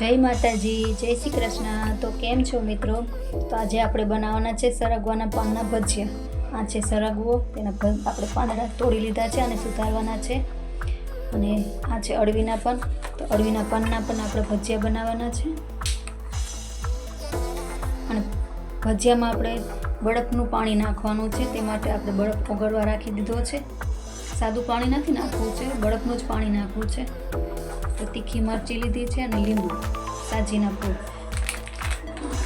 જય માતાજી, જય શ્રી કૃષ્ણ. તો કેમ છો મિત્રો? તો આજે આપણે બનાવવાના છે સરગવાના પાનના ભજીયા. આ છે સરગવો, તેના આપણે પાંદડા તોડી લીધા છે અને સુધારવાના છે. અને આ છે અળવીના પાન. તો અળવીના પાનના પણ આપણે ભજીયા બનાવવાના છે. અને ભજીયામાં આપણે બરફનું પાણી નાખવાનું છે, તે માટે આપણે બરફ ઓગળવા રાખી દીધો છે. સાદું પાણી નથી નાખવું છે બરફનું જ પાણી નાખવું છે. તો તીખી મરચી લીધી છે અને લીંબુ, સાજીના ફૂલ.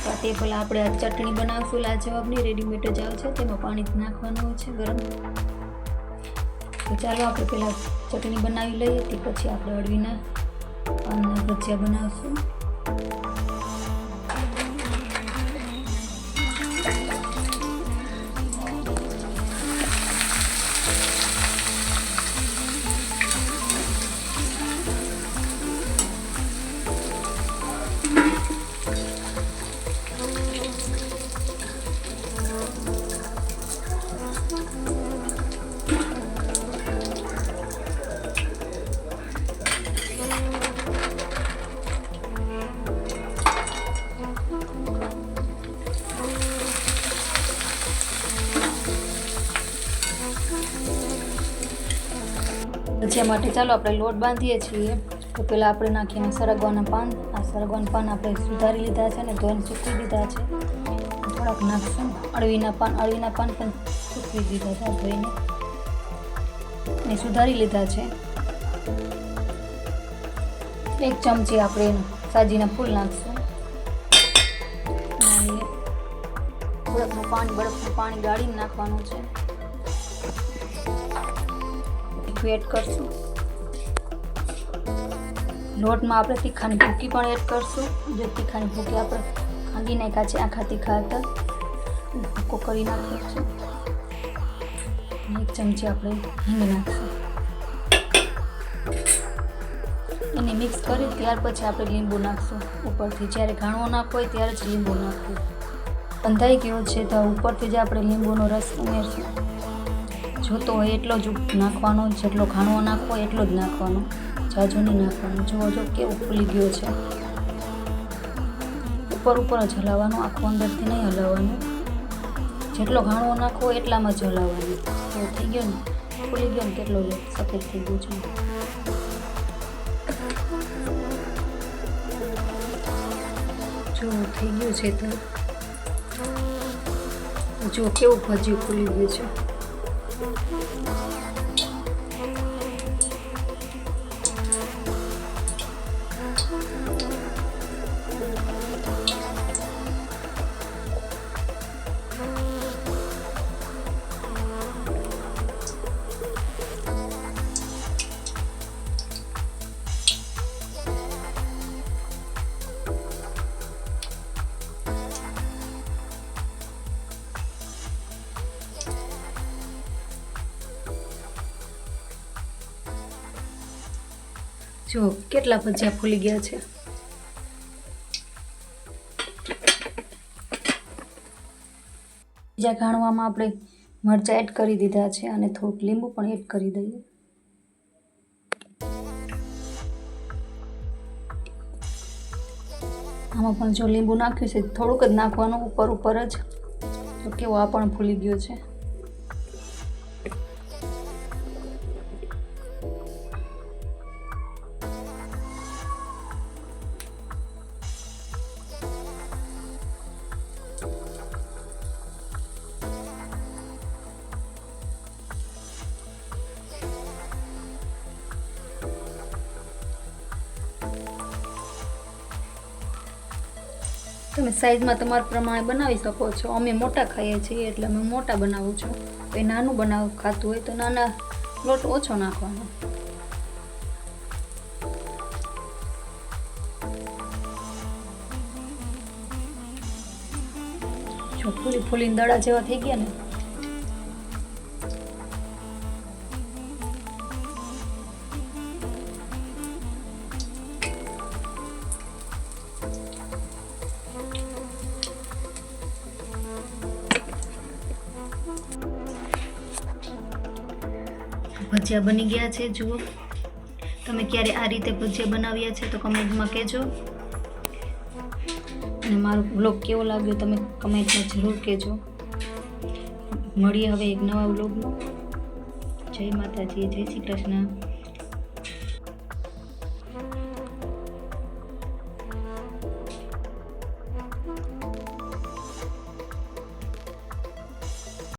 તો તે પહેલાં આપણે આ ચટણી બનાવશું, લાજવાબની રેડીમેડ જ આવે છે, તેમાં પાણી નાખવાનું હોય છે ગરમ. તો ચાલો આપણે પહેલાં ચટણી બનાવી લઈએ, તે પછી આપણે અળવીના અને ભજીયા બનાવશું. ભજીયા માટે ચાલો આપણે લોટ બાંધીએ છીએ. તો પહેલાં આપણે નાખીને સરગવાના પાન. આ સરગવાના પાન આપણે સુધારી લીધા છે અને ધોઈને સૂકવી દીધા છે. થોડાક નાખશું. અળવીના પાન અળવીના પાન પણ સૂકવી દીધા છે ધોઈને. અને સુધારી લીધા છે. એક ચમચી આપણે સાજીના ફૂલ નાખશું. અને બરફનું પાણી બરફનું પાણી ગાળીને નાખવાનું છે. એડ કરશું. લોટમાં આપણે તીખાની ભૂકી પણ એડ કરશું. જો તીખાની ભૂકી આપણે ખાંડી નાખ્યા છે, આખા તીખા હતા. ભૂકો કરી નાખીશું એક ચમચી આપણે હિંગ નાખશું. એને મિક્સ કરી ત્યાર પછી આપણે લીંબુ નાખશું ઉપરથી. જ્યારે ઘાણો નાખવો હોય ત્યારે જ લીંબુ નાખવું. બંધાઈ ગયો છે તો ઉપરથી જ આપણે લીંબુનો રસ ઉમેરશું. જોતો હોય એટલો જ નાખવાનો, જેટલો ઘાણો નાખવો એટલો જ નાખવાનો જાજો નહીં નાખવાનું. જુઓ, જો કેવું ફૂલી ગયો છે. ઉપર ઉપર જ હલાવવાનું, આખું અંદરથી નહીં હલાવવાનું. જેટલો ઘાણો નાખવો એટલામાં જ હલાવવાનું. તો થઈ ગયો ને? ફૂલી ગયો ને કેટલો સફેદ થઈ ગયું છે. જો, થઈ ગયું છે તો. જો, કેવું ભજ્યું ખુલી ગયું છે. Thank you. જો કેટલા ભજીયા ફૂલી ગયા છે? બીજા ઘાણવામાં આપણે મરચાં એડ કરી દીધા છે અને થોડુંક લીંબુ પણ એડ કરી દઈએ. આમાં પણ જો લીંબુ નાખ્યું છે, થોડુંક જ નાખવાનું ઉપર ઉપર જ. કેવો આ પણ ફૂલી ગયો છે. તમે સાઈઝમાં તમારા પ્રમાણે બનાવી શકો છો. અમે મોટા ખાઈએ છીએ એટલે અમે મોટા બનાવું છું. એ નાનું બનાવ ખાતું હોય તો નાના લોટ ઓછો નાખવાનો. જો ફૂલી ફૂલીને દડા જેવા થઈ ગયા ને ભજીયા બની ગયા છે, જુઓ. તમે ક્યારે આ રીતે ભજીયા બનાવ્યા છે તો કમેન્ટમાં કહેજો. અને મારો વ્લોગ કેવો લાગ્યો તમે કમેન્ટમાં જરૂર કહેજો. મળીએ હવે એક નવા બ્લોગમાં જય માતાજી, જય શ્રી કૃષ્ણ.